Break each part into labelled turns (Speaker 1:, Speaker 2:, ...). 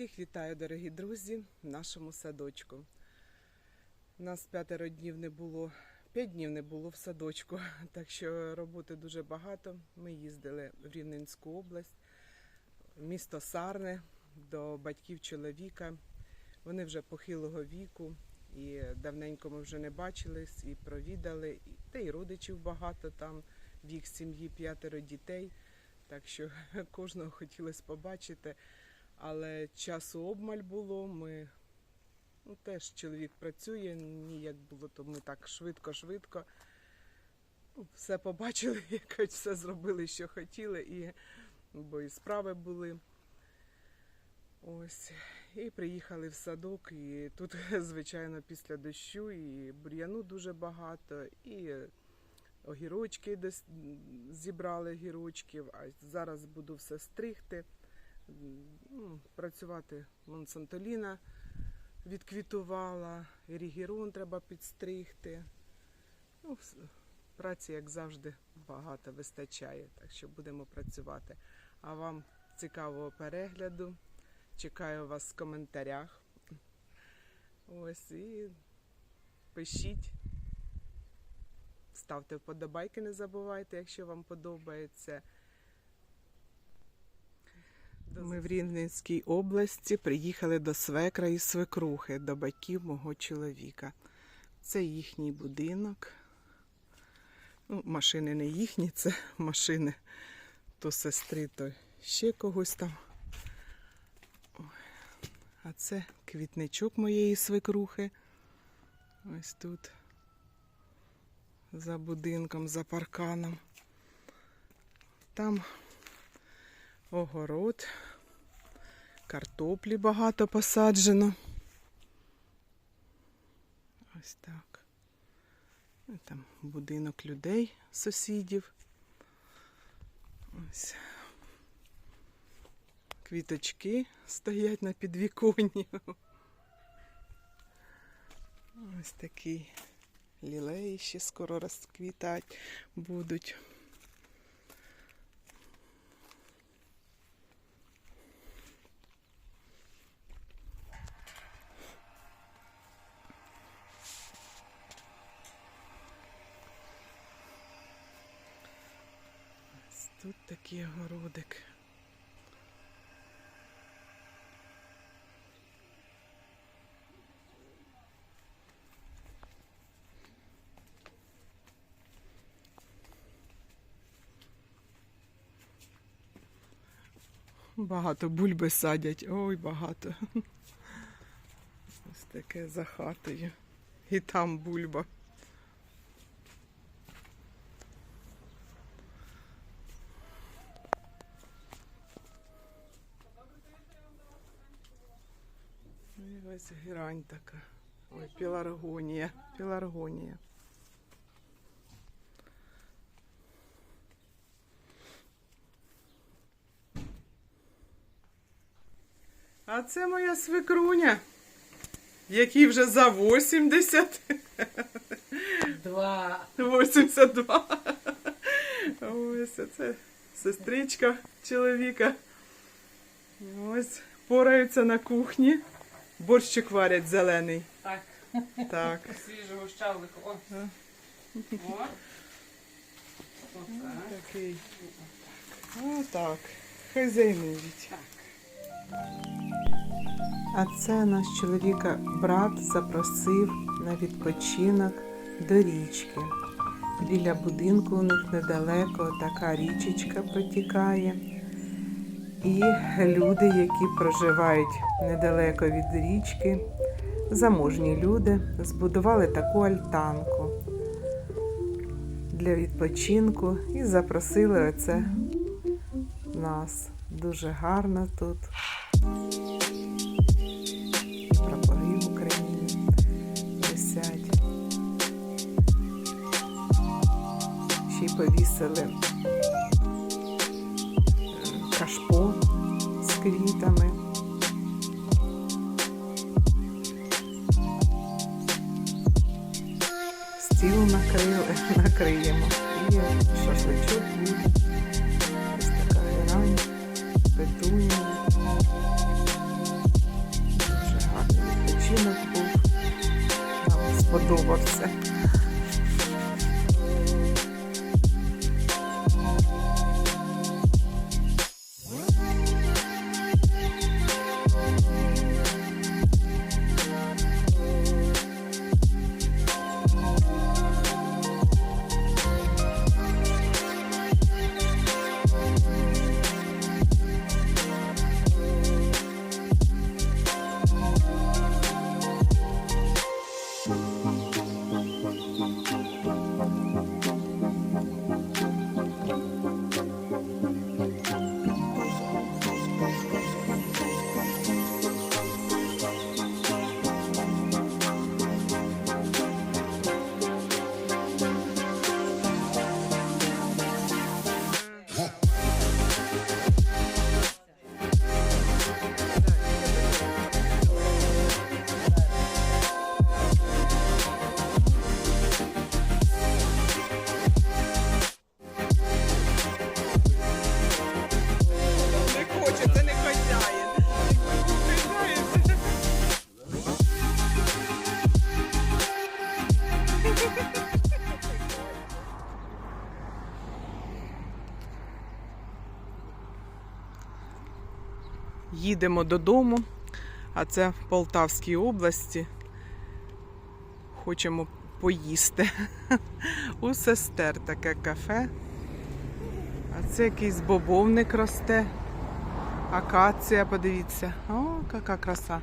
Speaker 1: Всіх вітаю, дорогі друзі, в нашому садочку. Нас п'ятеро днів не було, п'ять днів не було в садочку, так що роботи дуже багато. Ми їздили в Рівненську область, місто Сарне до батьків чоловіка. Вони вже похилого віку, і давненько ми вже не бачились, і провідали, та й родичів багато там, в їх сім'ї п'ятеро дітей. Так що кожного хотілося побачити але часу обмаль було. Ми ну, теж чоловік працює, ніяк було, то ми так швидко-швидко. Ну, все побачили, якось все зробили, що хотіли, і, бо і справи були. Ось. І приїхали в садок, і тут, звичайно, після дощу, і бур'яну дуже багато, і огірочки десь зібрали огірочків, а зараз буду все стригти ну, працювати Монсантоліна відквітувала, Рігерон треба підстригти. Ну, праці, як завжди, багато вистачає, так що будемо працювати. А вам цікавого перегляду. Чекаю вас в коментарях. Ось і пишіть. Ставте вподобайки, не забувайте, якщо вам подобається. Ми в Рівненській області приїхали до свекра і свекрухи, до батьків мого чоловіка. Це їхній будинок. Ну, машини не їхні, це машини то сестри, то ще когось там. Ой. А це квітничок моєї свекрухи. Ось тут. За будинком, за парканом. Там огород, картоплі багато посаджено. Ось так. Там будинок людей, сусідів. Ось. Квіточки стоять на підвіконні. Ось такі лілеї ще скоро розквітать будуть. Ось Такий огородик. Багато бульби садять. Ой, багато. Ось таке за хатою. І там бульба. Ну, І ось герань така. Ой, піларгонія. Піларгонія. А це моя свекруня, якій вже за 80.
Speaker 2: Два.
Speaker 1: 82. Ось це сестричка чоловіка. Ось пораються на кухні. Борщик варять зелений.
Speaker 2: Так.
Speaker 1: Так.
Speaker 2: Свіжого щавлику. О.
Speaker 1: Ага.
Speaker 2: О. Отак.
Speaker 1: Такий. Отак. Хазяйнують. А це наш чоловіка брат запросив на відпочинок до річки. Біля будинку у них недалеко така річечка протікає. І люди, які проживають недалеко від річки, заможні люди, збудували таку альтанку для відпочинку і запросили оце нас. Дуже гарно тут. Прапори України висять. Ще й повісили квітами. Стіл накрили, накриємо. І шашличок буде. Ось така герань, петуня. Дуже гарний відпочинок був. Нам сподобався. Їдемо додому, а це в Полтавській області. Хочемо поїсти. У сестер таке кафе. А це якийсь бобовник росте. Акація, подивіться. О, яка краса.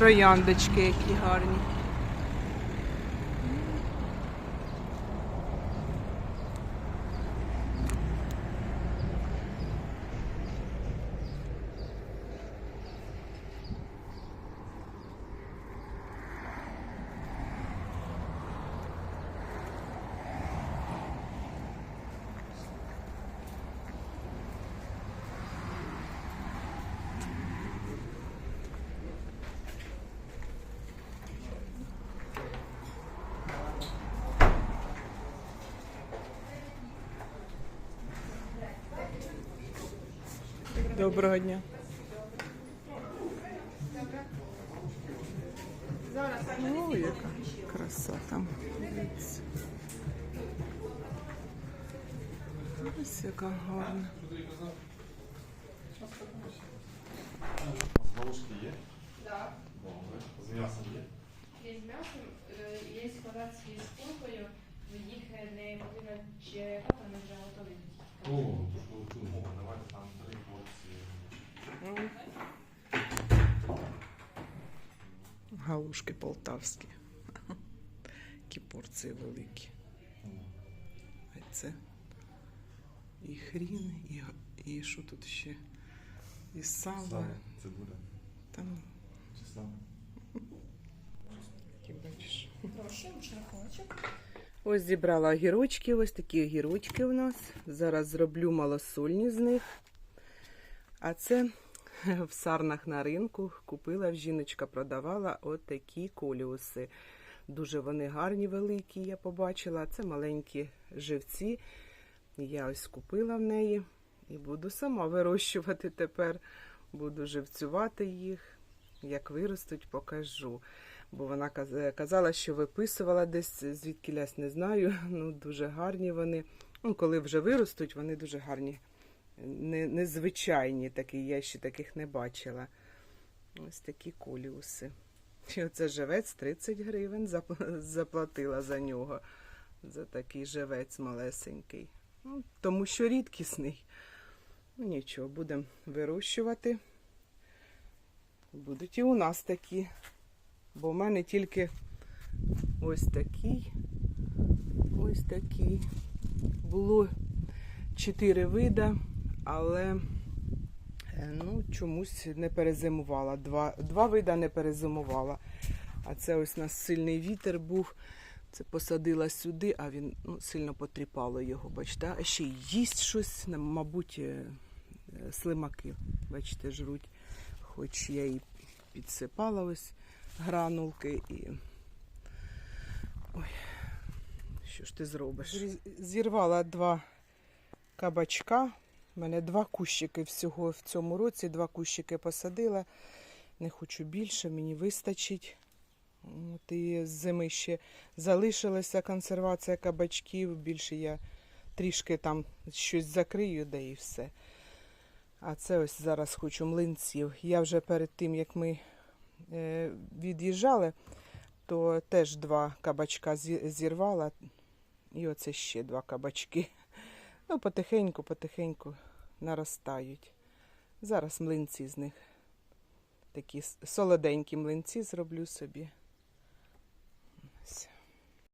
Speaker 1: Трояндочки які гарні. Доброго дня. О, яка краса там. Дивіться. Ось яка гарна.
Speaker 3: Галушки є?
Speaker 4: Так,
Speaker 3: Добре. З м'ясом є?
Speaker 4: є з м'ясом, е, є складацькі з куркою, їх не потрібно черепати, вони вже готові.
Speaker 3: О, то що мова, давайте там три порції.
Speaker 1: М. Галушки полтавські. Які порції великі. А це і хрін, і, і що тут ще? І сало.
Speaker 3: Сало, цибуля,
Speaker 1: Там
Speaker 3: чеснок.
Speaker 1: які бачиш.
Speaker 4: Прошу, шляхочок.
Speaker 1: Ось зібрала огірочки, ось такі огірочки у нас. Зараз зроблю малосольні з них. А це в сарнах на ринку купила, жіночка продавала от коліуси. Дуже вони гарні, великі, я побачила. Це маленькі живці. Я ось купила в неї і буду сама вирощувати тепер. Буду живцювати їх. Як виростуть, покажу. Бо вона казала, що виписувала десь, звідки лясь не знаю. Ну, дуже гарні вони. Ну, коли вже виростуть, вони дуже гарні. Не, незвичайні такі, я ще таких не бачила. Ось такі коліуси. І оце живець 30 гривень заплатила за нього. За такий живець малесенький. Ну, тому що рідкісний. Ну нічого, будемо вирощувати. Будуть і у нас такі. Бо в мене тільки ось такий, ось такий. Було чотири вида, але е, ну, чомусь не перезимувала. Два, два вида не перезимувала. А це ось у нас сильний вітер був. Це посадила сюди, а він ну, сильно потріпало його, бачите. А ще й їсть щось, мабуть, е, слимаки, бачите, жруть. Хоч я і підсипала ось гранулки і. Ой, що ж ти зробиш? Зірвала два кабачка. У мене два кущики всього в цьому році, два кущики посадила. Не хочу більше, мені вистачить. От і з зими ще залишилася консервація кабачків. Більше я трішки там щось закрию, да і все. А це ось зараз хочу млинців. Я вже перед тим, як ми е, від'їжджали, то теж два кабачка зірвала. І оце ще два кабачки. Ну, потихеньку, потихеньку наростають. Зараз млинці з них. Такі солоденькі млинці зроблю собі. Ось.